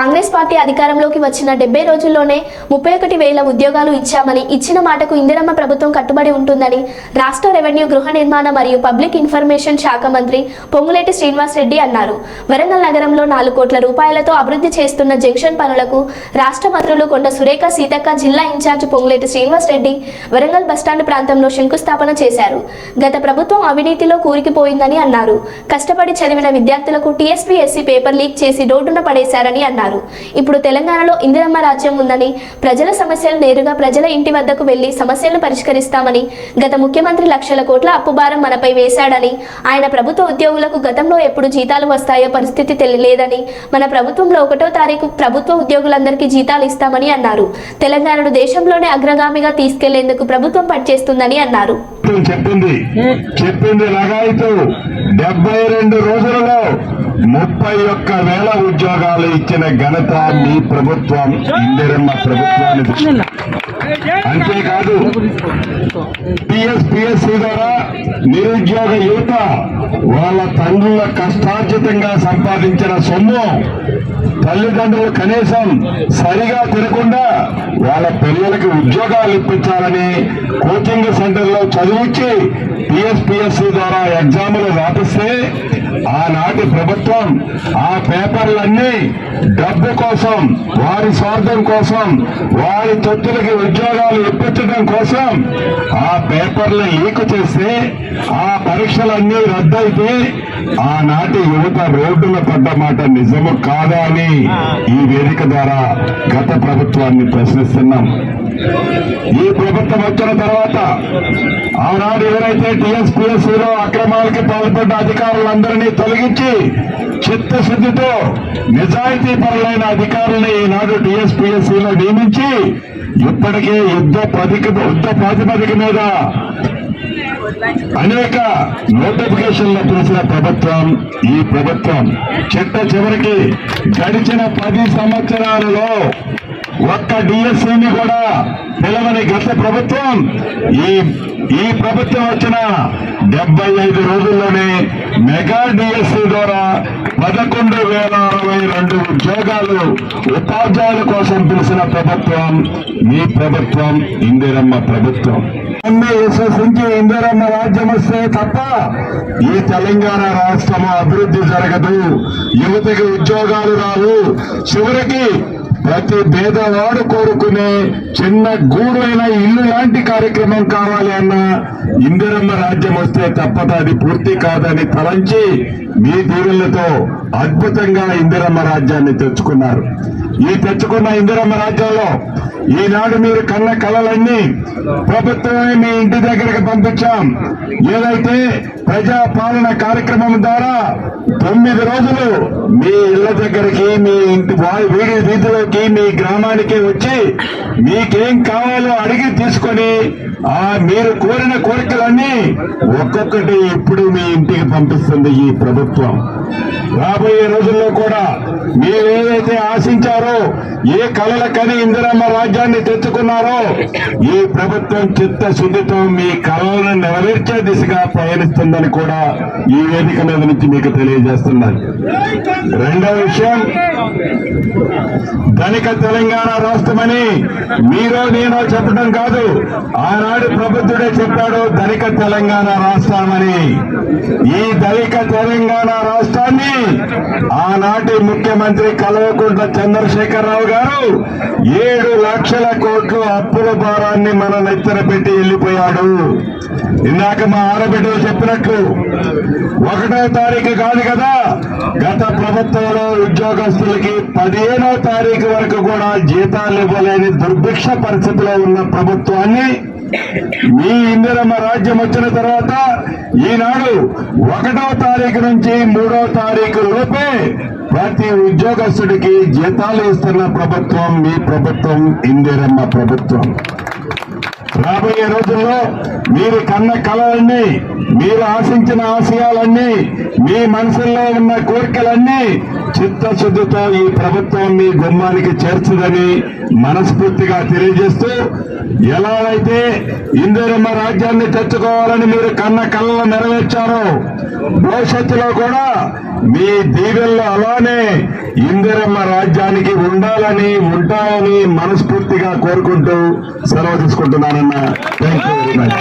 Congress party అధికారంలోకి వచ్చిన డెబ్బై రోజుల్లోనే ముప్పై ఒకటి వేల ఉద్యోగాలు ఇచ్చామని ఇచ్చిన మాటకు ఇందిరమ్మ ప్రభుత్వం కట్టుబడి ఉంటుందని రాష్ట్ర రెవెన్యూ గృహ నిర్మాణ మరియు పబ్లిక్ ఇన్ఫర్మేషన్ శాఖ మంత్రి పొంగులేటి శ్రీనివాస్ రెడ్డి అన్నారు. వరంగల్ నగరంలో నాలుగు కోట్ల రూపాయలతో అభివృద్ధి చేస్తున్న జంక్షన్ పనులకు రాష్ట్ర మంత్రులు కొండ సురేఖ సీతక్క జిల్లా incharge Ponguleti Srinivas Reddy Warangal bus stand ప్రాంతంలో శంకుస్థాపన చేశారు. గత ప్రభుత్వం అవినీతిలో కూరికిపోయిందని అన్నారు. కష్టపడి చదివిన విద్యార్థులకు టీఎస్పీఎస్సీ పేపర్ లీక్ చేసి రోడ్డున పడేశారని అన్నారు. ఇప్పుడు తెలంగాణలో ఇందిరమ్మ రాజ్యం ఉందని ప్రజల సమస్యలు నేరుగా ప్రజల ఇంటి వద్దకు వెళ్ళి సమస్యలను పరిష్కరిస్తామని గత ముఖ్యమంత్రి లక్షల కోట్ల అప్పుభారం మనపై వేశాడని ఆయన ప్రభుత్వ ఉద్యోగులకు గతంలో ఎప్పుడు జీతాలు వస్తాయో పరిస్థితి తెలియలేదని మన ప్రభుత్వంలో ఒకటో తారీఖు ప్రభుత్వ ఉద్యోగులందరికీ జీతాలు ఇస్తామని అన్నారు. తెలంగాణను దేశంలోనే అగ్రగామిగా తీసుకెళ్ళేందుకు ప్రభుత్వం పనిచేస్తుందని అన్నారు. చెప్పింది. చెప్పింది డెబ్బై రెండు రోజులలో ముప్పై ఒక్క వేల ఉద్యోగాలు ఇచ్చిన ఘనత మీ ప్రభుత్వం ఇందిరమ్మ ప్రభుత్వానికి. అంతేకాదు పిఎస్ పిఎస్సి ద్వారా నిరుద్యోగ యువత వాళ్ళ తండ్రుల కష్టార్జితంగా సంపాదించిన సొమ్ము తల్లిదండ్రులు కనీసం సరిగా తినకుండా వాళ్ళ పిల్లలకి ఉద్యోగాలు ఇప్పించాలని కోచింగ్ సెంటర్లో చదివించి పిఎస్పిఎస్సి ద్వారా ఎగ్జాములు రాపిస్తే ఆనాటి ప్రభుత్వం ఆ పేపర్లన్నీ డబ్బు కోసం వారి స్వార్థం కోసం వారి తొత్తులకి ఉద్యోగాలు ఇప్పించడం కోసం ఆ పేపర్లు లీక్ చేస్తే ఆ పరీక్షలన్నీ రద్దయితే ఆనాటి యువత రోడ్డున పడ్డ మాట నిజము కాదా అని ఈ వేదిక ద్వారా గత ప్రభుత్వాన్ని ప్రశ్నిస్తున్నాం. ఈ ప్రభుత్వం వచ్చిన తర్వాత ఆనాడు ఎవరైతే టీఎస్పీఎస్సీలో అక్రమాలకి పాల్పడ్డ అధికారులందరినీ తొలగించి చిత్తశుద్ధితో నిజాయితీ పరులైన అధికారులను ఈనాడు టీఎస్పీఎస్సీలో నియమించి ఇప్పటికే యుద్ధ ప్రతిక యుద్ధ ప్రాతిపదిక మీద అనేక నోటిఫికేషన్లు పిలిచిన ప్రభుత్వం ఈ ప్రభుత్వం చిట్ట చివరికి గడిచిన పది సంవత్సరాలలో ఒక్క డిఎస్సిని కూడా పిలవని గత ప్రభుత్వం ఈ ఈ ప్రభుత్వం వచ్చిన డెబ్బై ఐదు రోజుల్లోనే మెగా డిఎస్సి ద్వారా పదకొండు వేల అరవై రెండు ఉద్యోగాలు ఉపాధ్యాయుల కోసం పిలిచిన ప్రభుత్వం మీ ప్రభుత్వం ఇందిరమ్మ ప్రభుత్వం. అన్ని విశ్వసించి ఇందిరమ్మ రాజ్యం వస్తే తప్ప ఈ తెలంగాణ రాష్ట్రం అభివృద్ధి జరగదు. యువతకి ఉద్యోగాలు రావు. చివరికి ప్రతి పేదవాడు కోరుకునే చిన్న గూడైన ఇల్లు లాంటి కార్యక్రమం కావాలి అన్న ఇందిరమ్మ రాజ్యం వస్తే తప్పదు అది పూర్తి కాదని తలంచి మీ దీవులతో అద్భుతంగా ఇందిరమ్మ రాజ్యాన్ని తెచ్చుకున్నారు. ఈ తెచ్చుకున్న ఇందిరమ్మ రాజ్యంలో ఈనాడు మీరు కన్న కళలన్నీ ప్రభుత్వమే మీ ఇంటి దగ్గరకు పంపించాం. ఏదైతే ప్రజా పాలన కార్యక్రమం ద్వారా తొమ్మిది రోజులు మీ ఇళ్ళ దగ్గరికి మీ ఇంటి వీడి వీధిలోకి మీ గ్రామానికి వచ్చి మీకేం కావాలో అడిగి తీసుకొని ఆ మీరు కోరిన కోరికలన్నీ ఒక్కొక్కటి ఇప్పుడు మీ ఇంటికి పంపిస్తుంది ఈ ప్రభుత్వం. రాబోయే రోజుల్లో కూడా మీరు ఏదైతే ఆశించారో ఏ కళలకని ఇందిరమ్మ రాజ్యాన్ని తెచ్చుకున్నారో ఈ ప్రభుత్వం చిత్తశుద్ధితో మీ కళలను నెరవేర్చే దిశగా పయనిస్తుందని కూడా ఈ వేదిక మీద నుంచి మీకు తెలియజేస్తున్నాను. రెండవ విషయం ధనిక తెలంగాణ రాష్ట్రమని మీరో నేనో చెప్పడం కాదు ఆనాడు ప్రభుత్వుడే చెప్పాడు ధనిక తెలంగాణ రాష్ట్రమని. ఈ ధనిక తెలంగాణ రాష్ట్రాన్ని ఆనాటి ముఖ్యమంత్రి కల్వకుంట్ల చంద్రశేఖరరావు గారు ఏడు లక్షల కోట్లు అప్పుల భారాన్ని మన నెత్తర పెట్టి వెళ్ళిపోయాడు. ఇందాక మా ఆడబిడ్డలు చెప్పినట్లు ఒకటో తారీఖు కాదు కదా గత ప్రభుత్వంలో ఉద్యోగస్తులకి పదిహేనో తారీఖు వరకు కూడా జీతాలు ఇవ్వలేని దుర్భిక్ష పరిస్థితిలో ఉన్న ప్రభుత్వాన్ని మీ ఇందిరమ్మ రాజ్యం వచ్చిన తర్వాత ఈనాడు ఒకటో తారీఖు నుంచి మూడో తారీఖు లోపే ప్రతి ఉద్యోగస్తుడికి జీతాలు ఇస్తున్న ప్రభుత్వం మీ ప్రభుత్వం ఇందిరమ్మ ప్రభుత్వం. రాబోయే రోజుల్లో మీరు కన్న కళలన్నీ మీరు ఆశించిన ఆశయాలన్నీ మీ మనసుల్లో ఉన్న కోరికలన్నీ చిత్తశుద్ధితో ఈ ప్రభుత్వం మీ గుమ్మానికి చేర్చదని మనస్ఫూర్తిగా తెలియజేస్తూ ఎలా అయితే ఇందిరమ్మ రాజ్యాన్ని తెచ్చుకోవాలని మీరు కన్న కళ్ళను నెరవేర్చారో భవిష్యత్తులో కూడా మీ దీవెల్లో అలానే ఇందిరమ్మ రాజ్యానికి ఉండాలని ఉంటాయని మనస్ఫూర్తిగా కోరుకుంటూ సెలవు తీసుకుంటున్నానన్న. Thank you very much